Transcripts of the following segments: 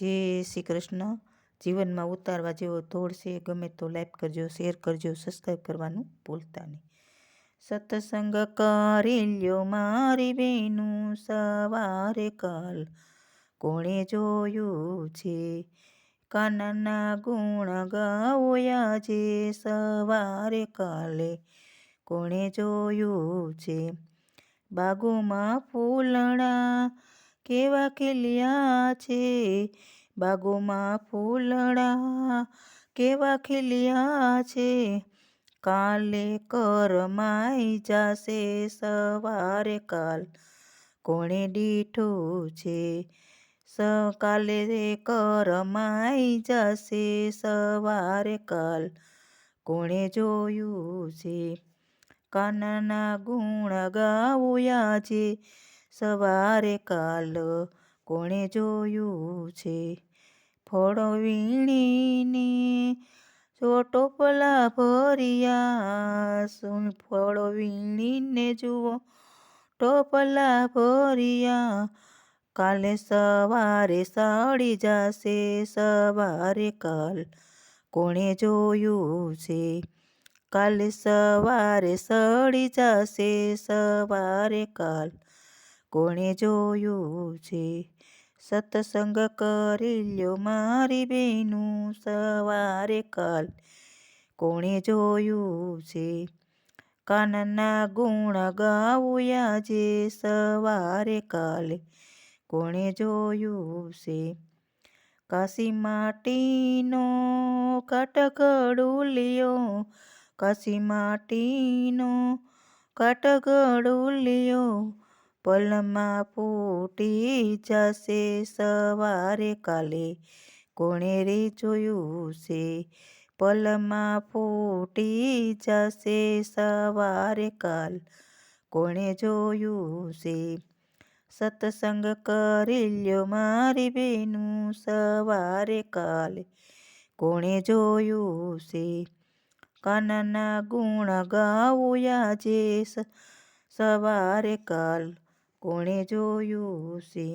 જય શ્રી કૃષ્ણ જીવનમાં ઉતારવા જેવો ધોળ છે, ગમે તો લાઈક કરજો, શેર કરજો સબસ્ક્રાઈબ કરવાનું ભૂલતા નહીં. સત્સંગ કરી લ્યો મારી બેનું સવારે કાલ કોણે જોયું છે? કાનના ગુણ ગાવોયા જે સવારે કાલે કોણે જોયું છે? બાગોમાં ફૂલણા કેવા ખીલ્યા છે? બાગોમાં ફૂલડા કેવા ખીલ્યા છે? કાલે કરમાઈ જાશે સવારે કાલ. કોણે દીઠું છે? સકાલે કરમાઈ જશે સવારે કાલ. કોણે જોયું છે? કાનના ગુણ ગાવું છે સવારે કાલ કોણે જોયું છે? ફળો વીણીને ચોટોપલા ભર્યા સુન ફળો વીણીને જુઓ? ટોપલા ભર્યા, કાલે સવારે સાડી જશે, સવારે કાલ કોણે જોયું છે? કાલે સવારે સડી જશે, સવારે કાલ કોણે જોયું છે? સત્સંગ કરી લ્યો મારી બેનું સવારે કાલ. કોણે જોયું છે? કાનના ગુણ ગાવું આજે સવારે કાલે. કોણે જોયું છે? કાશી માટીનો કાટકડું લ્યો. કાશી માટીનો કાટકડું લ્યો. પલમાં ફૂટી જશે સવારે કાલે. કોણે રે જોયું છે? પલમાં ફૂટી જશે સવારે કાલ. કોણે જોયું છે? સત્સંગ કરી લ્યો મારી બેનું સવારે કાલે. કોણે જોયું છે? કાનના ગુણ ગાવું આજે સવારે કાલ. કોણે જોયું છે?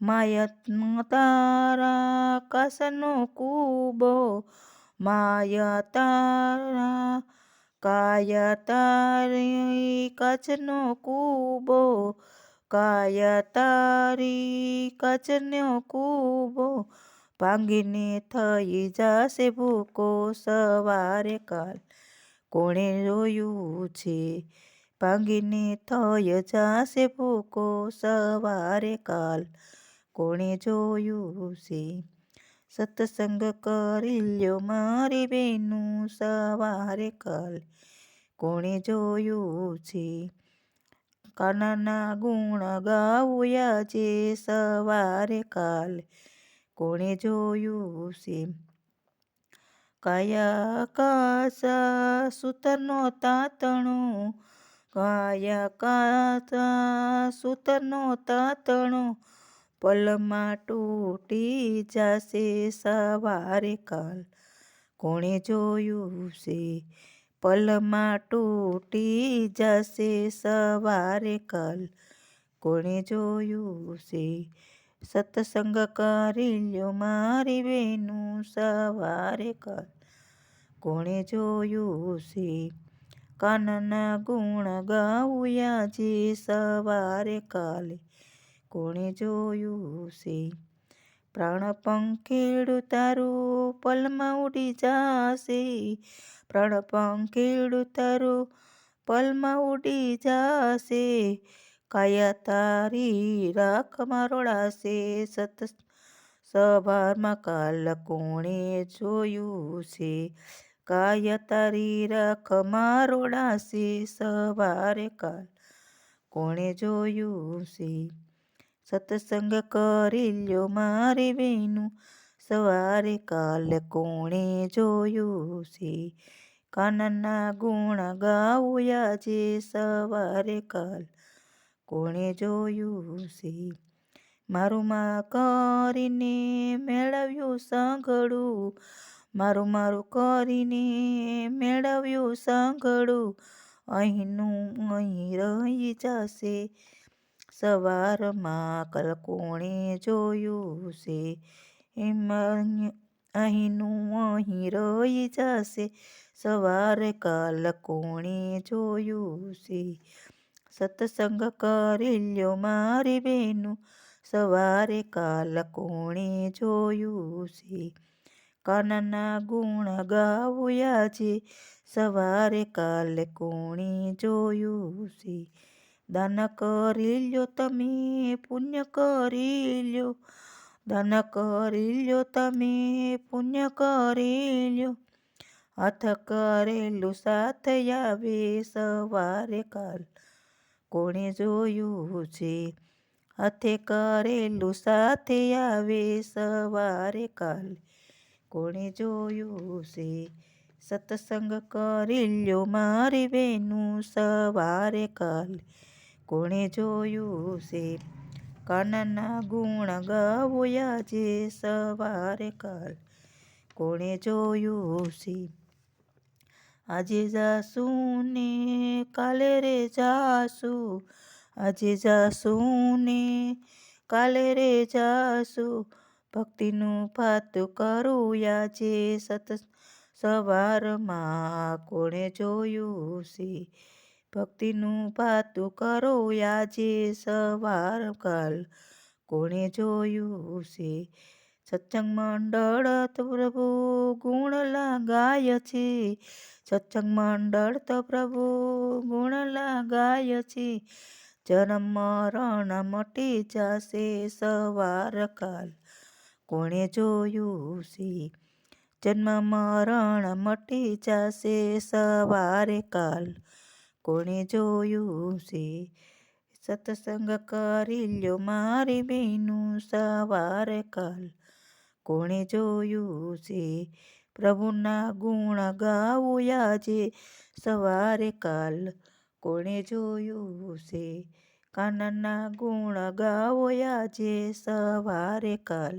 માયા તારા કાસનો કૂબો માયા તારા કાયા તારી કચનો કૂબો કાયા તારી કચનો કૂબો ભાંગીને થઈ જશે ભૂકો સવારે કાલ. કોણે જોયું છે? ભાંગીને થય જાશે ભૂકો સવારે કાલ. કોણે જોયું છે? સત્સંગ કરી લ્યો મારી બેનું સવારે કાલ. કોણે જોયું છે? કાનાના ગુણ ગાવું આજે સવારે કાલ. કોણે જોયું છે? કાયા કાસા સૂતરનો તાતણો કાયા કાતા સૂતરનો તાતણો, પલમાં તૂટી જશે સવારે કાલ. કોણે જોયું છે? પલમાં તૂટી જશે સવારે કાલ. કોણે જોયું છે? સત્સંગ કરી લ્યો મારી બેનું સવારે કાલ. કોણે જોયું છે? કાનના ગુણ ગાઉયા જે સવારે કાલે. કોણે જોયું છે? પ્રાણ પંખેડું તારું પલમાં ઉડી જાશે. પ્રાણ પંખેડું તારું પલમાં ઉડી જાશે. કાયા તારી રાખમાં રોડાશે સત સવારમાં કાલ કોણે જોયું છે? કાય તારી રાખ મારોડાશે સવારે કાલ. કોણે જોયું છે સત્સંગ કરી લ્યો મારી વેનું સવારે કાલ. કોણે જોયું છે કાનના ગુણ ગાવું આજે સવારે કાલ. કોણે જોયું છે મારું માં કરીને મેળવ્યું સાંગળું મારું મારું કરીને મેળવ્યું સાંગડું અહીંનું અહીં રહી જશે. સવારમાં કાલ કોણે જોયું છે. એમ અહીંનું અહીં રહી જશે. સવારે કાલ કોણે જોયું છે. સત્સંગ કરી લ્યો મારી બેનું સવારે કાલ કોણે જોયું છે. કાનના ગુણ ગાવ્યા છે. સવારે કાલે કોણી જોયું છે? દાન કરી લ્યો તમે, પુણ્ય કરી લ્યો. દાન કરી લ્યો તમે, પુણ્ય કરી લ્યો. હાથ કરેલું સાથ આવે સવારે કાલ કોણે જોયું છે? હાથે કરેલું સાથે આવે સવારે કાલ કોણે જોયું છે? સત્સંગ લ્યો મારી બેનું સવારે કાલ. કોણે જોયું છે? કાનના ગુણ ગાવો આજે સવારે કાલ. કોણે જોયું છે? આજે જાશું ને કાલે રે જાશું આજે જાશું ને કાલે રે જાશું ભક્તિનું ફાતું કરું આજે સત સવારમાં કોણે જોયું છે? ભક્તિનું ફાતું કરો આજે સવાર કાલ કોણે જોયું છે? સત્સંગ મંડળ તો પ્રભુ ગુણ લગાય છે. સત્સંગ મંડળ તો પ્રભુ ગુણ લગાય છે. જન્મ મરણ મટી જશે સવાર કાલ કોણે જોયું સી જન્મ મરણ મટી જશે સવારે કાલ. કોણે જોયું છે સત્સંગ કરી લ્યો મારી બેનું સવારે કાલ. કોણે જોયું છે પ્રભુના ગુણ ગાવું આજે સવારે કાલ. કોણે જોયું છે કાનના ગુણ ગાવો આજે સવારે કાલ.